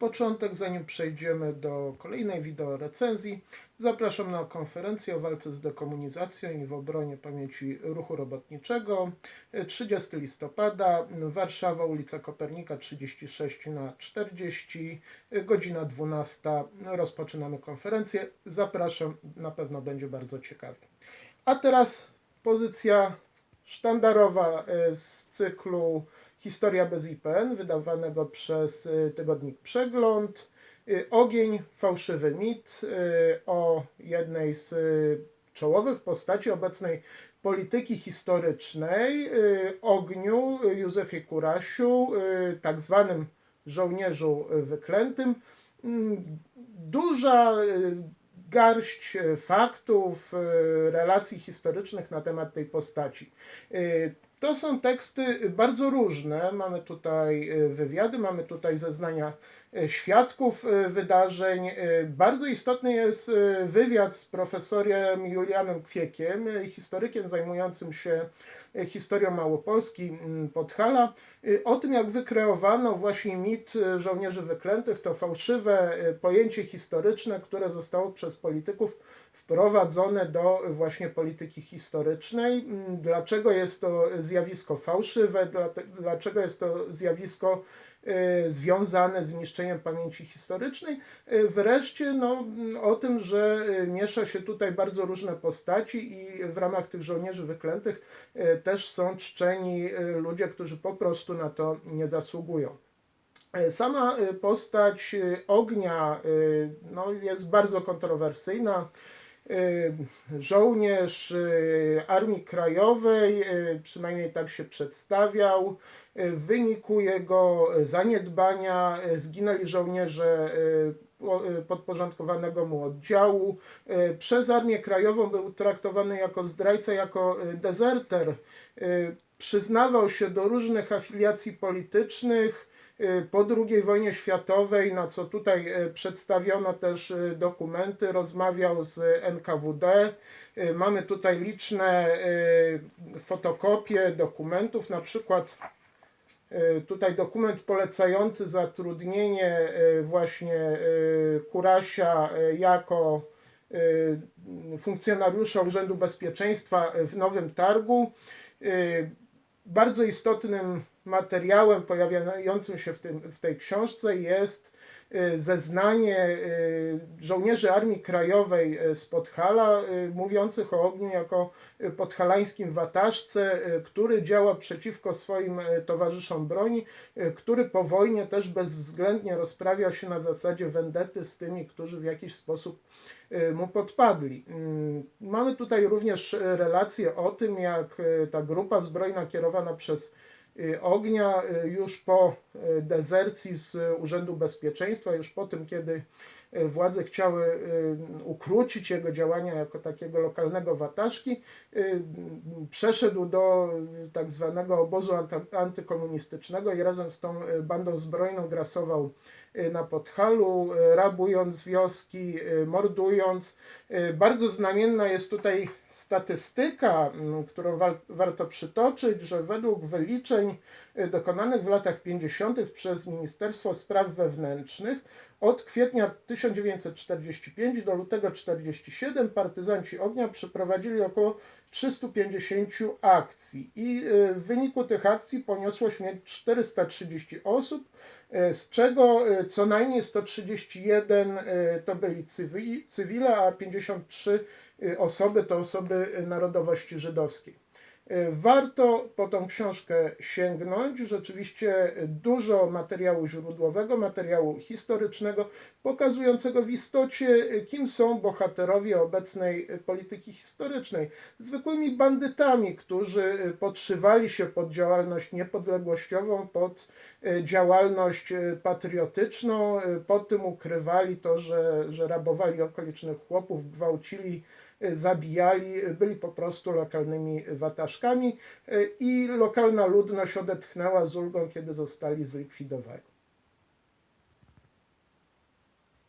początek, zanim przejdziemy do kolejnej wideo recenzji, zapraszam na konferencję o walce z dekomunizacją i w obronie pamięci ruchu robotniczego. 30 listopada, Warszawa, ulica Kopernika 36 na 40, godzina 12. Rozpoczynamy konferencję. Zapraszam, na pewno będzie bardzo ciekawie. A teraz pozycja sztandarowa e, z cyklu Historia bez IPN, wydawanego przez e, tygodnik Przegląd. E, Ogień, fałszywy mit o jednej z czołowych postaci obecnej polityki historycznej, Ogniu, Józefie Kurasiu, tak zwanym żołnierzu wyklętym. Mm, Duża garść e, faktów, e, relacji historycznych na temat tej postaci. E, to są teksty bardzo różne. Mamy tutaj wywiady, mamy tutaj zeznania świadków wydarzeń. Bardzo istotny jest wywiad z profesorem Julianem Kwiekiem, historykiem zajmującym się historią Małopolski Podhala, o tym jak wykreowano właśnie mit żołnierzy wyklętych, to fałszywe pojęcie historyczne, które zostało przez polityków wprowadzone do właśnie polityki historycznej. Dlaczego jest to zjawisko fałszywe? Dlaczego jest to zjawisko e, związane z niszczeniem pamięci historycznej. E, Wreszcie no, o tym, że e, miesza się tutaj bardzo różne postaci i w ramach tych żołnierzy wyklętych też są czczeni ludzie, którzy po prostu na to nie zasługują. Sama postać ognia no, jest bardzo kontrowersyjna. Żołnierz Armii Krajowej, przynajmniej tak się przedstawiał. W wyniku jego zaniedbania zginęli żołnierze podporządkowanego mu oddziału. Przez Armię Krajową był traktowany jako zdrajca, jako dezerter. Przyznawał się do różnych afiliacji politycznych Y, po II wojnie światowej, na co tutaj y, przedstawiono też y, dokumenty, rozmawiał z NKWD. Mamy tutaj liczne fotokopie dokumentów, na przykład tutaj dokument polecający zatrudnienie właśnie Kurasia jako funkcjonariusza Urzędu Bezpieczeństwa w Nowym Targu. Bardzo istotnym materiałem pojawiającym się w, tym, w tej książce jest y, zeznanie y, żołnierzy Armii Krajowej y, z Podhala, mówiących o ogniu jako podhalańskim wataszce, który działa przeciwko swoim towarzyszom broni, który po wojnie też bezwzględnie rozprawiał się na zasadzie wendety z tymi, którzy w jakiś sposób mu podpadli. Mm, mamy tutaj również relacje o tym, jak ta grupa zbrojna kierowana przez ognia y, już po y, dezercji z Urzędu Bezpieczeństwa, już po tym, kiedy władze chciały ukrócić jego działania jako takiego lokalnego wataszki, przeszedł do tak zwanego obozu antykomunistycznego i razem z tą bandą zbrojną grasował na Podhalu, rabując wioski, mordując. Bardzo znamienna jest tutaj statystyka, którą warto przytoczyć, że według wyliczeń dokonanych w latach 50. przez Ministerstwo Spraw Wewnętrznych od kwietnia 1945 do lutego 1947 partyzanci ognia przeprowadzili około 350 akcji i w wyniku tych akcji poniosło śmierć 430 osób, z czego co najmniej 131 y, to byli cywile, a 53 y, osoby to osoby narodowości żydowskiej. Warto po tą książkę sięgnąć. Rzeczywiście dużo materiału źródłowego, materiału historycznego, pokazującego w istocie, kim są bohaterowie obecnej polityki historycznej. Zwykłymi bandytami, którzy podszywali się pod działalność niepodległościową, pod działalność patriotyczną, pod tym ukrywali to, że, że rabowali okolicznych chłopów, gwałcili zabijali, byli po prostu lokalnymi wataszkami i lokalna ludność odetchnęła z ulgą, kiedy zostali zlikwidowani.